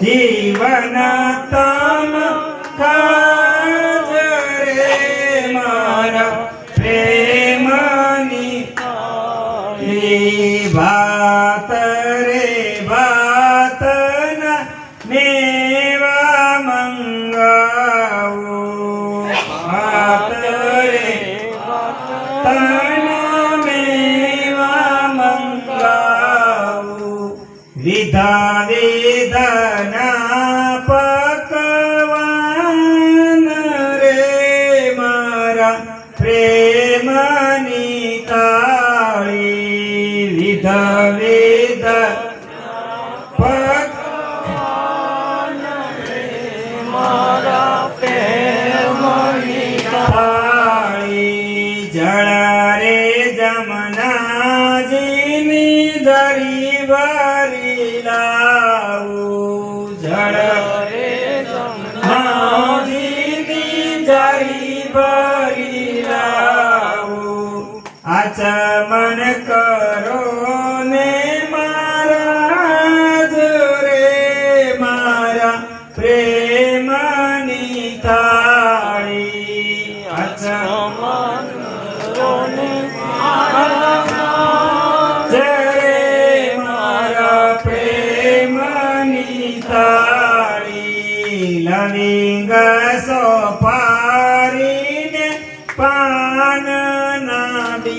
જીવન તમ કાજ રે મારા પ્રેમની એ વિધા વેદના પકવાન રે મારા પ્રેમની તાળી વિધા વેદ પ્રેમની થાળી જળ આચમન કરો.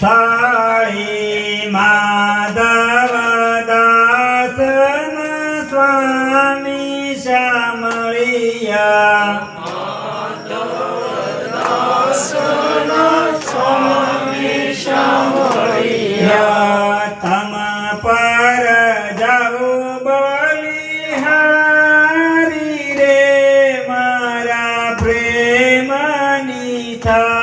થાળી માધવ દાસન સ્વામી શામળિયા તમ પર જાઉ બલિહારી રે મારા પ્રેમની થાળી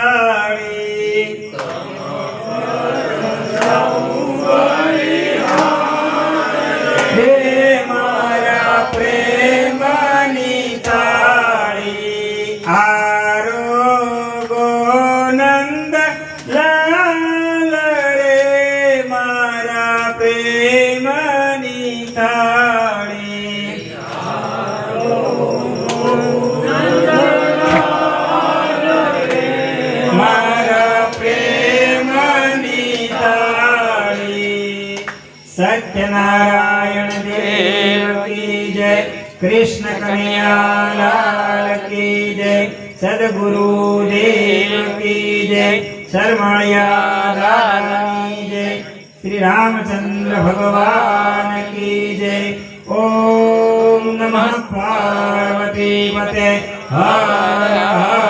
સત્યનારાયણ દેવ કી જય, કૃષ્ણ કનૈયા લાલ કી જય, સદગુરુ દેવ કી જય શરમણિયા દાદાની જય. શ્રી રામચંદ્ર ભગવાન કી જય ઓમ નમઃ પાર્વતી પતે હર